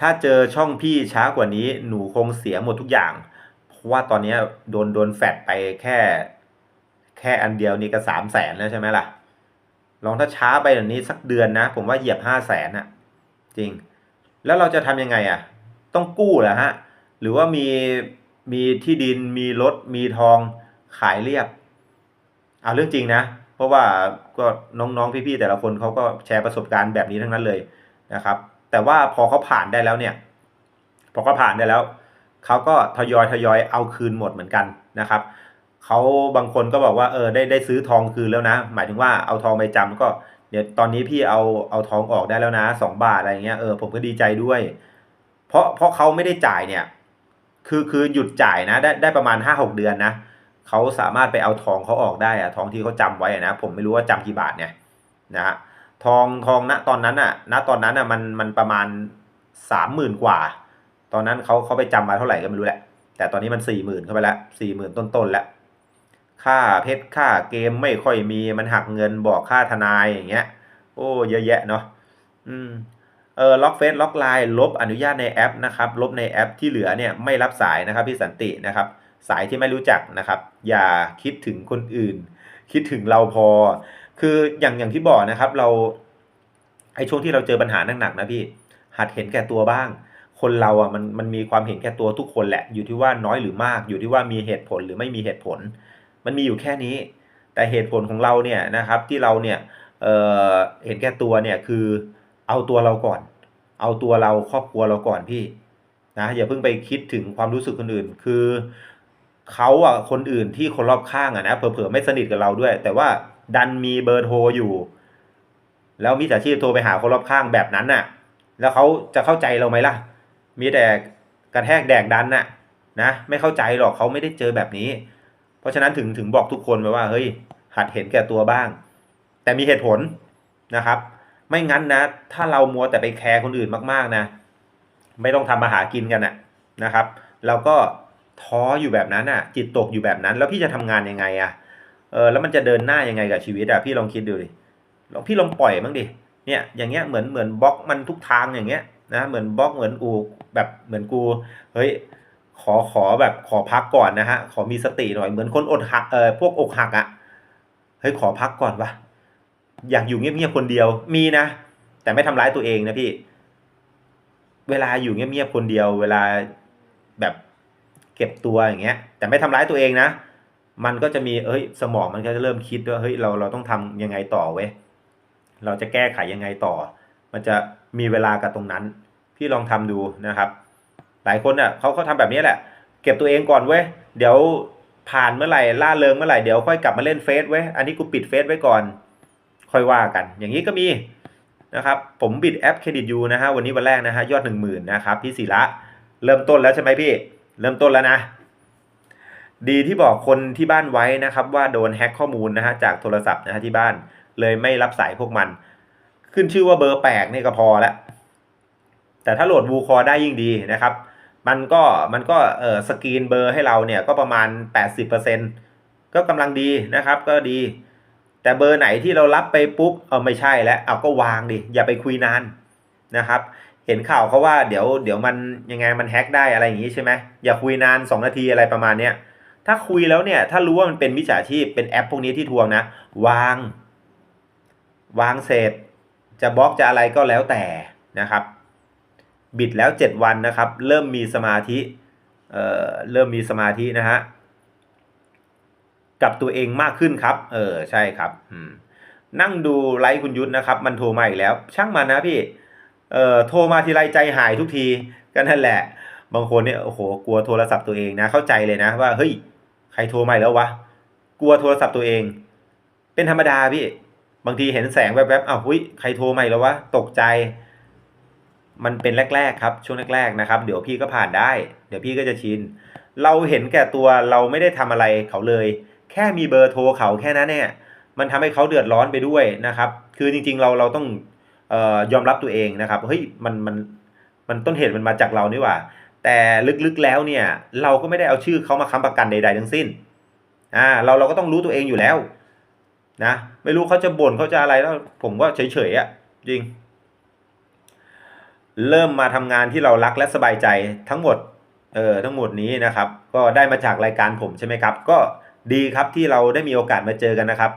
ถ้าเจอช่องพี่ช้ากว่านี้หนูคงเสียหมดทุกอย่าง เพราะว่าตอนนี้โดนโดนแฟดไปแค่ แค่อันเดียวนี่ก็สามแสนแล้วใช่ไหมล่ะ ลองถ้าช้าไปแบบนี้สักเดือนนะ ผมว่าเหยียบห้าแสนอะจริง แล้วเราจะทำยังไงอะต้องกู้เหรอฮะ หรือว่ามีมีที่ดินมีรถมีทองขายเรียบ เอาเรื่องจริงนะ เพราะว่าก็น้องๆพี่ๆแต่ละคนเขาก็แชร์ประสบการณ์แบบนี้ทั้งนั้นเลยนะครับ แต่ว่าพอเขาผ่านได้แล้วเนี่ย พอเขาผ่านได้แล้วเขาก็ทยอยทยอยเอาคืนหมดเหมือนกันนะครับเขาบางคนก็บอกว่าเออได้ได้ซื้อทองคืนแล้วนะ หมายถึงว่าเอาทองไปจำก็เดี๋ยวตอนนี้พี่เอาเอาทองออกได้แล้วนะสองบาทอะไรเงี้ยเออผมก็ดีใจด้วย เพราะเพราะเขาไม่ได้จ่ายเนี่ย คือคือหยุดจ่ายนะได้ได้ประมาณห้าหกเดือนนะเขาสามารถไปเอาทองเขาออกได้อะทองที่เขาจำไว้นะผมไม่รู้ว่าจำกี่บาทเนี่ยนะฮะ ทองทองณตอนนั้นอะ ณตอนนั้นอะมันมันประมาณสามหมื่นกว่า ตอนนั้นเขาเขาไปจำมาเท่าไหร่ก็ไม่รู้แหละ แต่ตอนนี้มันสี่หมื่นเข้าไปแล้วสี่หมื่นต้นๆแล้วค่าเพชรค่าเกมไม่ค่อยมีมันหักเงินบอกค่าทนายอย่างเงี้ย โอ้เยอะแยะเนาะอืมเออล็อกเฟซล็อกไลน์ลบอนุญาตในแอปนะครับ ลบในแอปที่เหลือเนี่ยไม่รับสายนะครับพี่สันตินะครับ สายที่ไม่รู้จักนะครับ อย่าคิดถึงคนอื่น คิดถึงเราพอ คืออย่างอย่างที่บอกนะครับ เราไอ้ช่วงที่เราเจอปัญหาหนักๆนะพี่ หัดเห็นแก่ตัวบ้าง คนเราอะมันมันมีความเห็นแก่ตัวทุกคนแหละ อยู่ที่ว่าน้อยหรือมาก อยู่ที่ว่ามีเหตุผลหรือไม่มีเหตุผล มันมีอยู่แค่นี้ แต่เหตุผลของเราเนี่ยนะครับ ที่เราเนี่ยเอ่อเห็นแก่ตัวเนี่ยคือเอาตัวเราก่อน เอาตัวเราครอบครัวเราก่อนพี่นะอย่าเพิ่งไปคิดถึงความรู้สึกคนอื่น คือเขาอะคนอื่นที่คนรอบข้างอะนะเผลอๆไม่สนิทกับเราด้วย แต่ว่า ดันมีเบอร์โทรอยู่ แล้วมิจฉาชีพโทรไปหาคนรอบข้างแบบนั้นน่ะ แล้วเขาจะเข้าใจเราไหมล่ะ มีแต่กระแทกแดกดันน่ะนะไม่เข้าใจหรอกเขาไม่ได้เจอแบบนี้ เพราะฉะนั้นถึงถึงบอกทุกคนไปว่าเฮ้ยหัดเห็นแก่ตัวบ้าง แต่มีเหตุผลนะครับ ไม่งั้นนะ ถ้าเรามัวแต่ไปแคร์คนอื่นมากๆนะ ไม่ต้องทำมาหากินกันนะนะครับเราก็ท้ออยู่แบบนั้นอะ จิตตกอยู่แบบนั้น แล้วพี่จะทำงานยังไงอะ เออแล้วมันจะเดินหน้ายังไงกับชีวิตอะพี่ลองคิดดูดิลองพี่ลองปล่อยบ้างดิเนี่ยอย่างเงี้ยเหมือนเหมือนบล็อกมันทุกทางอย่างเงี้ยนะเหมือนบล็อกเหมือนกูแบบเหมือนกูเฮ้ยขอขอแบบขอพักก่อนนะฮะขอมีสติหน่อยเหมือนคนอดหักเออพวกอกหักอะเฮ้ยขอพักก่อนวะอยากอยู่เงียบๆคนเดียวมีนะ แต่ไม่ทำร้ายตัวเองนะพี่ เวลาอยู่เงียบๆคนเดียว เวลาแบบเก็บตัวอย่างเงี้ย แต่ไม่ทำร้ายตัวเองนะ มันก็จะมีเอ้ยสมองมันก็จะเริ่มคิดว่าเฮ้ยเราเราต้องทำยังไงต่อเว้ยเราจะแก้ไขยังไงต่อ มันจะมีเวลากับตรงนั้น พี่ลองทำดูนะครับ หลายคนเน่ะเขาเขาทำแบบนี้แหละ เก็บตัวเองก่อนเว้ยเดี๋ยวผ่านเมื่อไหร่ล่าเริงเมื่อไหร่เดี๋ยวค่อยกลับมาเล่นเฟซเว้ยอันนี้กูปิดเฟซไว้ก่อน ค่อยว่ากัน อย่างนี้ก็มีนะครับ ผมบิดแอปเครดิตยูนะฮะวันนี้วันแรกนะฮะยอดหนึ่งหมื่นนะครับพี่ศิระเริ่มต้นแล้วใช่ไหมพี่ เริ่มต้นแล้วนะ ดีที่บอกคนที่บ้านไว้นะครับว่าโดนแฮ็กข้อมูลนะฮะจากโทรศัพท์นะฮะที่บ้าน เลยไม่รับสายพวกมัน ขึ้นชื่อว่าเบอร์แปลกนี่ก็พอแล้วแต่ถ้าโหลดวูคอได้ยิ่งดีนะครับ มันก็มันก็เออสกรีนเบอร์ให้เราเนี่ยก็ประมาณ 80%ก็กำลังดีนะครับก็ดี แต่เบอร์ไหนที่เรารับไปปุ๊บเออไม่ใช่แล้วเอาก็วางดิอย่าไปคุยนานนะครับเห็นข่าวเขาว่าเดี๋ยวเดี๋ยวมันยังไงมันแฮ็กได้อะไรอย่างงี้ใช่ไหมอย่าคุยนาน 2 นาทีอะไรประมาณเนี้ย ถ้าคุยแล้วเนี่ย ถ้ารู้ว่ามันเป็นมิจฉาชีพเป็นแอปพวกนี้ที่ทวงนะ วาง วางเสร็จ จะบล็อกจะอะไรก็แล้วแต่นะครับ บิดแล้ว 7 วันนะครับ เริ่มมีสมาธิเอ่อเริ่มมีสมาธินะฮะกับตัวเองมากขึ้นครับ เออใช่ครับอืมนั่งดูไลฟ์คุณยุทธนะครับ มันโทรมาอีกแล้ว ช่างมันนะพี่เอ่อโทรมาทีไรใจหายทุกทีก็นั่นแหละ บางคนเนี่ยโอ้โหกลัวโทรศัพท์ตัวเองนะ เข้าใจเลยนะว่าเฮ้ย ใครโทรมาแล้ววะ กลัวโทรศัพท์ตัวเอง เป็นธรรมดาพี่ บางทีเห็นแสงแวบๆอ้าวหุ้ยใครโทรมาแล้ววะ ตกใจ มันเป็นแรก ๆ ครับ ช่วงแรก ๆ นะครับ เดี๋ยวพี่ก็ผ่านได้ เดี๋ยวพี่ก็จะชิน เราเห็นแก่ตัวเราไม่ได้ทำอะไรเขาเลย แค่มีเบอร์โทรเขาแค่นั้นเนี่ยมันทำให้เขาเดือดร้อนไปด้วยนะครับ คือจริง ๆ เราเราต้องออยอมรับตัวเองนะครับ เฮ้ย มันมันมันต้นเหตุมันมาจากเรานี่หว่า แต่ลึกๆแล้วเนี่ยเราก็ไม่ได้เอาชื่อเขามาค้ำประกันใดๆทั้งสิ้นอ่าเราเราก็ต้องรู้ตัวเองอยู่แล้วนะไม่รู้เขาจะบ่นเขาจะอะไรแล้ว ผมก็เฉยๆอะจริง เริ่มมาทำงานที่เรารักและสบายใจทั้งหมดเออทั้งหมดนี้นะครับ ก็ได้มาจากรายการผมใช่ไหมครับ ก็ดีครับที่เราได้มีโอกาสมาเจอกันนะครับ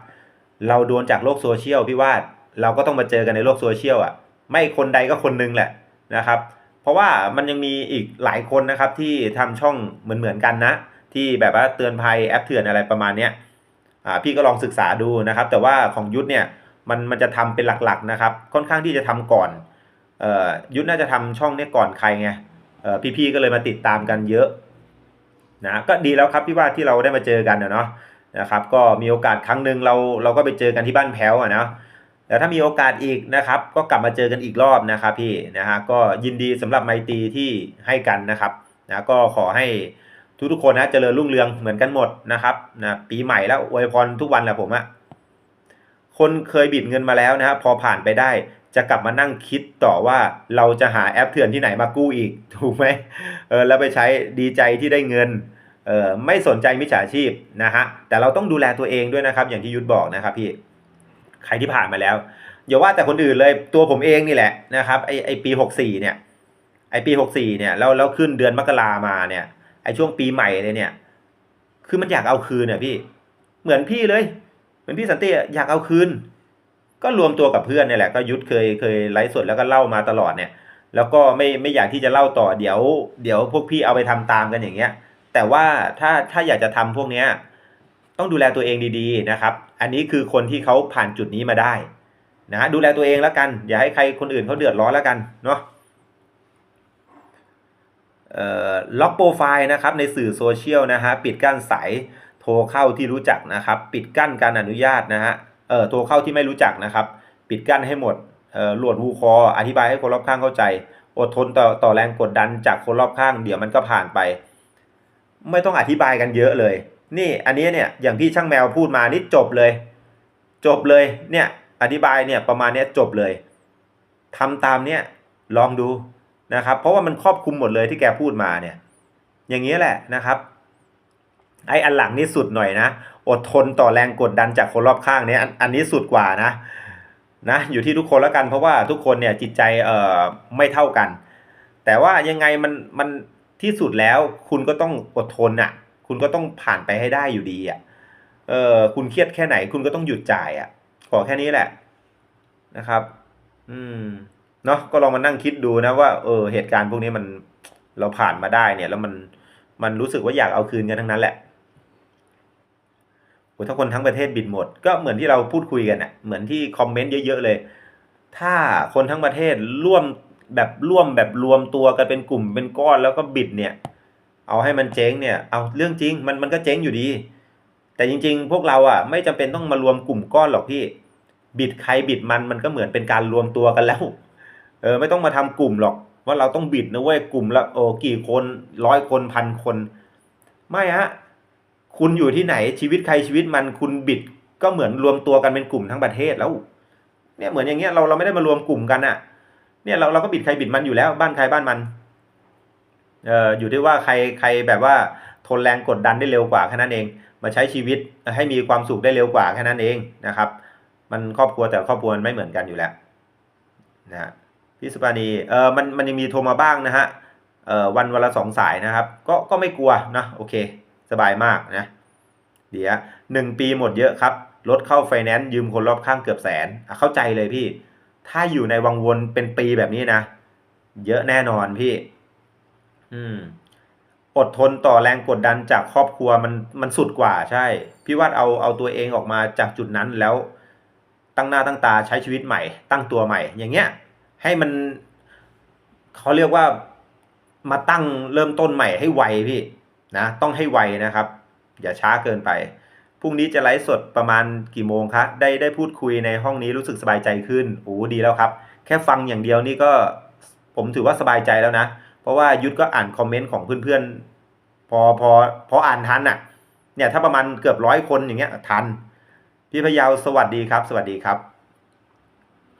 เราโดนจากโลกโซเชียลพี่วาด เราก็ต้องมาเจอกันในโลกโซเชียลอะ ไม่คนใดก็คนหนึงแหละนะครับ ราะว่ามันยังมีอีกหลายคนนะครับที่ทำช่องเหมือนเหมือนๆกันนะ ที่แบบว่าเตือนภัยแอปเถื่อนอะไรประมาณเนี้ยอ่าพี่ก็ลองศึกษาดูนะครับ แต่ว่าของยุทธเนี่ยมันมันจะทำเป็นหลักๆนะครับ ค่อนข้างที่จะทำก่อนเอ่อยุทธน่าจะทำช่องเนี้ยก่อนใครไงเอ่อพี่ๆก็เลยมาติดตามกันเยอะนะก็ดีแล้วครับพี่ว่าที่เราได้มาเจอกันเนาะนะครับ ก็มีโอกาสครั้งหนึ่งเราเราก็ไปเจอกันที่บ้านแพ้วอะนะ แต่ถ้ามีโอกาสอีกนะครับ ก็กลับมาเจอกันอีกรอบนะครับพี่นะฮะก็ยินดีสำหรับไมตีที่ให้กันนะครับนะก็ขอให้ทุกๆคนนะเจริญรุ่งเรืองเหมือนกันหมดนะครับนะปีใหม่แล้วอวยพรทุกวันแหละผมอะคนเคยบิดเงินมาแล้วนะฮะพอผ่านไปได้จะกลับมานั่งคิดต่อว่าเราจะหาแอปเถื่อนที่ไหนมากู้อีกถูกไหมเออแล้วไปใช้ดีใจที่ได้เงินเออไม่สนใจมิจฉาชีพนะฮะแต่เราต้องดูแลตัวเองด้วยนะครับ อย่างที่ยุทธบอกนะครับพี่ ใครที่ผ่านมาแล้วอย่าว่าแต่คนอื่นเลยตัวผมเองนี่แหละนะครับไอไอปีหกสี่เนี่ยไอปีหกสี่เนี่ยแล้วแล้วขึ้นเดือนมกรามาเนี่ยไอช่วงปีใหม่เลยเนี่ย คือมันอยากเอาคืนเนี่ยพี่เหมือนพี่เลยเหมือนพี่สันติอยากเอาคืน ก็รวมตัวกับเพื่อนเนี่ยแหละก็ยุทธเคยเคยไลฟ์สดแล้วก็เล่ามาตลอดเนี่ย แล้วก็ไม่ไม่อยากที่จะเล่าต่อเดี๋ยว เดี๋ยวพวกพี่เอาไปทำตามกันอย่างเงี้ย แต่ว่าถ้าถ้าอยากจะทำพวกเนี้ย ต้องดูแลตัวเองดีๆนะครับ อันนี้คือคนที่เขาผ่านจุดนี้มาได้นะฮะดูแลตัวเองแล้วกัน อย่าให้ใครคนอื่นเขาเดือดร้อนแล้วกันเนาะเอ่อล็อกโปรไฟล์นะครับในสื่อโซเชียลนะฮะปิดกั้นสายโทรเข้าที่รู้จักนะครับ ปิดกั้นการอนุญาตนะฮะเอ่อโทรเข้าที่ไม่รู้จักนะครับ ปิดกั้นให้หมดเอ่อหลวดวูคอ อธิบายให้คนรอบข้างเข้าใจ อดทนต่อต่อแรงกดดันจากคนรอบข้าง เดี๋ยวมันก็ผ่านไป ไม่ต้องอธิบายกันเยอะเลย นี่อันนี้เนี่ยอย่างที่ช่างแมวพูดมานี่จบเลย จบเลยเนี่ยอธิบายเนี่ยประมาณนี้จบเลยทำตามเนี่ยลองดูนะครับ เพราะว่ามันครอบคลุมหมดเลยที่แกพูดมาเนี่ย อย่างนี้แหละนะครับไอ้อันหลังนี่สุดหน่อยนะ อดทนต่อแรงกดดันจากคนรอบข้างเนี่ยอันนี้สุดกว่านะนะอยู่ที่ทุกคนแล้วกันเพราะว่าทุกคนเนี่ยจิตใจเอ่อไม่เท่ากัน แต่ว่ายังไงมันมันที่สุดแล้วคุณก็ต้องอดทนอะ คุณก็ต้องผ่านไปให้ได้อยู่ดีอะเออคุณเครียดแค่ไหน คุณก็ต้องหยุดจ่ายอะ ขอแค่นี้แหละนะครับ อืมเนาะก็ลองมานั่งคิดดูนะว่าเออเหตุการณ์พวกนี้มันเราผ่านมาได้เนี่ย แล้วมันมันรู้สึกว่าอยากเอาคืนกันทั้งนั้นแหละโอ้ถ้าคนทั้งประเทศบิดหมด ก็เหมือนที่เราพูดคุยกันอะเหมือนที่คอมเมนต์เยอะๆเลย ถ้าคนทั้งประเทศร่วมแบบร่วมแบบรวมตัวกันเป็นกลุ่มเป็นก้อนแล้วก็บิดเนี่ย เอาให้มันเจ๊งเนี่ย เอาเรื่องจริงมันมันก็เจ๊งอยู่ดี แต่จริง ๆ พวกเราอะไม่จำเป็นต้องมารวมกลุ่มก้อนหรอกพี่ บิดใครบิดมันมันก็เหมือนเป็นการรวมตัวกันแล้ว เออไม่ต้องมาทำกลุ่มหรอก ว่าเราต้องบิดนะเว้ยกลุ่มละโอ้กี่คนร้อยคนพันคน ไม่ฮะคุณอยู่ที่ไหนชีวิตใครชีวิตมันคุณบิดก็เหมือนรวมตัวกันเป็นกลุ่มทั้งประเทศแล้ว เนี่ยเหมือนอย่างเงี้ยเราเราไม่ได้มารวมกลุ่มกันอะ เนี่ยเราเราก็บิดใครบิดมันอยู่แล้ว บ้านใครบ้านมัน เอออยู่ที่ว่าใครใครแบบว่าทนแรงกดดันได้เร็วกว่าแค่นั้นเอง มาใช้ชีวิตให้มีความสุขได้เร็วกว่าแค่นั้นเองนะครับ มันครอบครัวแต่ครอบครัวมันไม่เหมือนกันอยู่แล้วนะฮะพี่สุปานีเออมันมันยังมีโทรมาบ้างนะฮะเออวันวันละสองสายนะครับ ก็ก็ไม่กลัวนะโอเค สบายมากนะเดี๋ยวหนึ่งปีหมดเยอะครับรถเข้าไฟแนนซ์ยืมคนรอบข้างเกือบแสนเข้าใจเลยพี่ ถ้าอยู่ในวังวนเป็นปีแบบนี้นะ เยอะแน่นอนพี่ อืม อดทนต่อแรงกดดันจากครอบครัวมันมันสุดกว่าใช่ พี่ว่าเอาเอาตัวเองออกมาจากจุดนั้นแล้ว ตั้งหน้าตั้งตาใช้ชีวิตใหม่ ตั้งตัวใหม่ อย่างเงี้ย ให้มันเขาเรียกว่ามาตั้งเริ่มต้นใหม่ให้ไวพี่นะต้องให้ไวนะครับ อย่าช้าเกินไปพรุ่งนี้จะไลฟ์สดประมาณกี่โมงคะได้ได้พูดคุยในห้องนี้รู้สึกสบายใจขึ้นโอ้ดีแล้วครับ แค่ฟังอย่างเดียวนี่ก็ผมถือว่าสบายใจแล้วนะ ราะว่ายุทธก็อ่านคอมเมนต์ของเพื่อนๆ พอพอพออ่านทันอะ เนี่ยถ้าประมาณเกือบร้อยคนอย่างเงี้ยทัน พี่พยาวสวัสดีครับ สวัสดีครับ